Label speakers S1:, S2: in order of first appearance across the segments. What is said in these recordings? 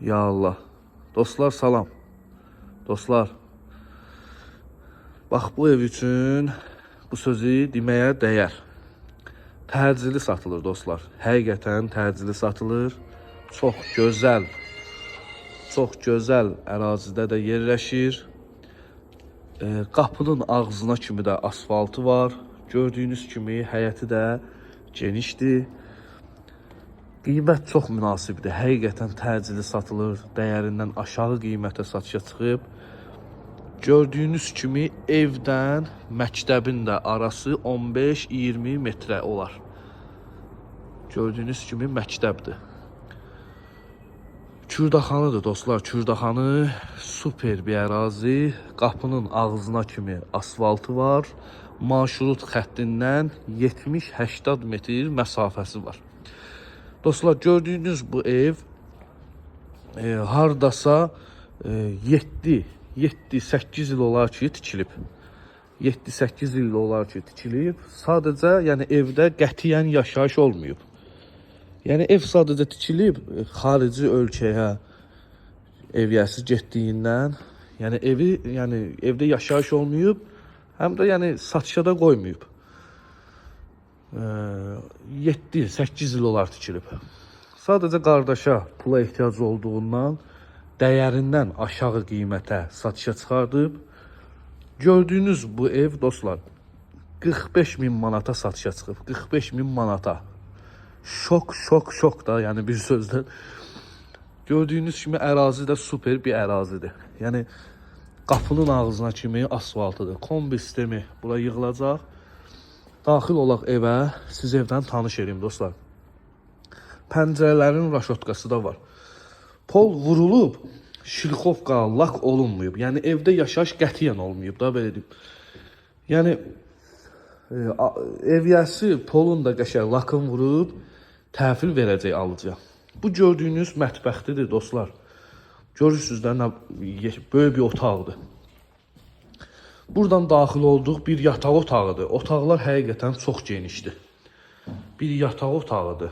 S1: Ya Allah. Dostlar salam. Dostlar. Bax bu ev üçün bu sözü deməyə dəyər. Təcili satılır dostlar. Həqiqətən təcili satılır. Çox gözəl, çox gözəl ərazidə də yerləşir. E, qapının ağzına kimi də asfaltı var. Gördüyünüz kimi həyəti də genişdir. Qiymət çox münasibdir. Həqiqətən təcili satılır. Dəyərindən aşağı qiymətə satışa çıxıb. Gördüyünüz kimi evdən məktəbin də arası 15-20 metrə olar. Gördüyünüz kimi məktəbdir. Kürdaxanıdır dostlar. Kürdaxanı super bir ərazi. Qapının ağzına kimi asfaltı var. Marşrut xəttindən 70-80 metr məsafəsi var. Dostlar gördüyünüz bu ev e, hardasa e, 7 7-8 il olar ki tikilib. 7-8 il olar ki tikilib. Sadəcə yəni evdə qətiyyən yaşayış olmayıb. Yəni ev sadəcə tikilib e, xarici ölkəyə evyəsi getdiyindən, yəni evi, yəni evdə yaşayış olmayıb, həm də yəni satışa da qoymayıb. 7-8 il olar tikilib. Sadəcə qardaşa pula ehtiyacı olduğundan dəyərindən aşağı qiymətə satışa çıxardıb. Gördüyünüz bu ev dostlar 45 min manata satışa çıxıb. 45 min manata. Şok, şok, şok da yəni bir sözlə. Gördüyünüz kimi ərazi də super bir ərazidir. Yəni qapının ağzına kimi asfaltıdır. Kombi sistemi bura yığılacaq. Daxil olaq evə, siz evdən tanış edeyim dostlar. Pəncərələrin raşotkası da var. Pol vurulub, şilxovka, lak olunmayıb. Yəni evdə yaşayış qətiyyən olmayıb da belə deyim. Yəni e, a- evyəsi polun da qəşəng lakın vurub təhvil verəcək alıcıya. Bu gördüyünüz mətbəxtidir dostlar. Görürsüz də nə böyük bir otaqdır. Buradan daxil olduq bir yataq otağıdır. Otaqlar həqiqətən çox genişdir. Bir yataq otağıdır.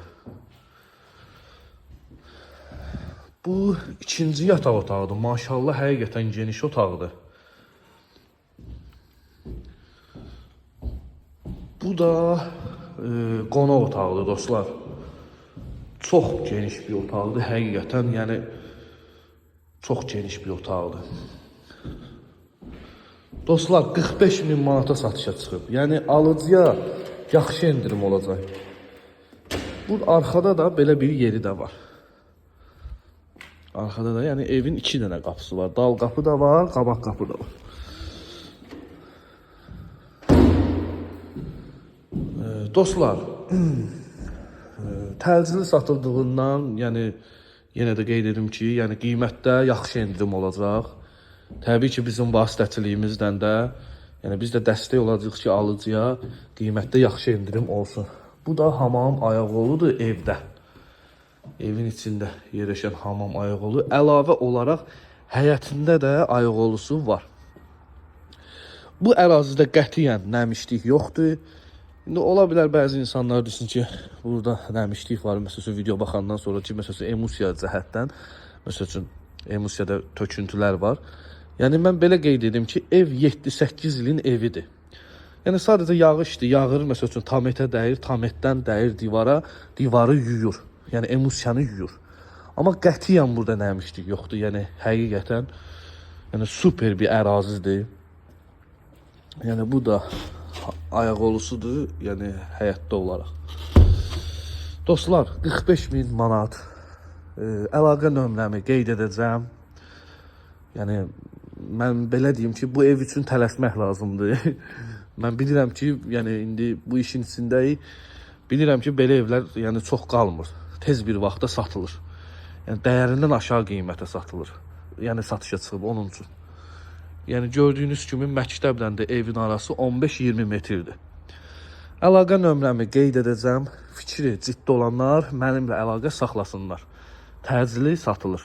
S1: Bu ikinci yataq otağıdır. Maşallah həqiqətən geniş otaqdır. Bu da e, qonaq otağıdır dostlar. Çox geniş bir otaqdır həqiqətən. Yəni çox geniş bir otaqdır. Dostlar 45 min manata satışa çıxıb. Yəni alıcıya yaxşı endirim olacaq. Bu arxada da belə bir yeri də var. Arxada da yəni evin iki dənə qapısı var. Dal qapı da var, qabaq qapı da var. Dostlar, təcili satıldığından, yəni yenə də qeyd edim ki, yəni qiymətdə yaxşı endirim olacaq. Təbii ki, bizim vasitəçiliyimizdən də, yəni biz də dəstək olacağıq ki, alıcıya qiymətdə yaxşı endirim olsun. Bu da hamam ayaqoludur evdə. Evin içində yerləşən hamam ayaqolu. Əlavə olaraq həyətində də ayaqolusu var. Bu ərazidə qətiyyən nəmişlik yoxdur. İndi ola bilər bəzi insanlar desin ki, burada nəmişlik var, məsələn video baxandan sonra ki, məsələn emosiya cəhətdən, məsələn emosiyada töküntülər var. Yəni mən belə qeyd edim ki, ev 7-8 ilin evidir. Yəni sadəcə yağışdır, yağır məsəl üçün tametə dəyir, tametdən dəyir divara, divarı yuyur. Yəni emosiyanı yuyur. Amma qətiyyən burada nəmişlik yoxdur. Yəni həqiqətən yəni super bir ərazidir. Yəni bu da ayaqolusudur, yəni həyatda olaraq. Dostlar, 45 min manat e, əlaqə nömrəmi qeyd edəcəm. Yəni mən belə deyim ki, bu ev üçün tələsmək lazımdır. mən bilirəm ki, yəni indi bu işin içindəyik. Bilirəm ki, belə evlər yəni çox qalmır. Tez bir vaxtda satılır. Yəni dəyərindən aşağı qiymətə satılır. Yəni satışa çıxıb onun üçün. Yəni gördüyünüz kimi məktəblə də evin arası 15-20 metrdir. Əlaqə nömrəmi qeyd edəcəm. Fikri ciddi olanlar mənimlə əlaqə saxlasınlar. Təcili satılır.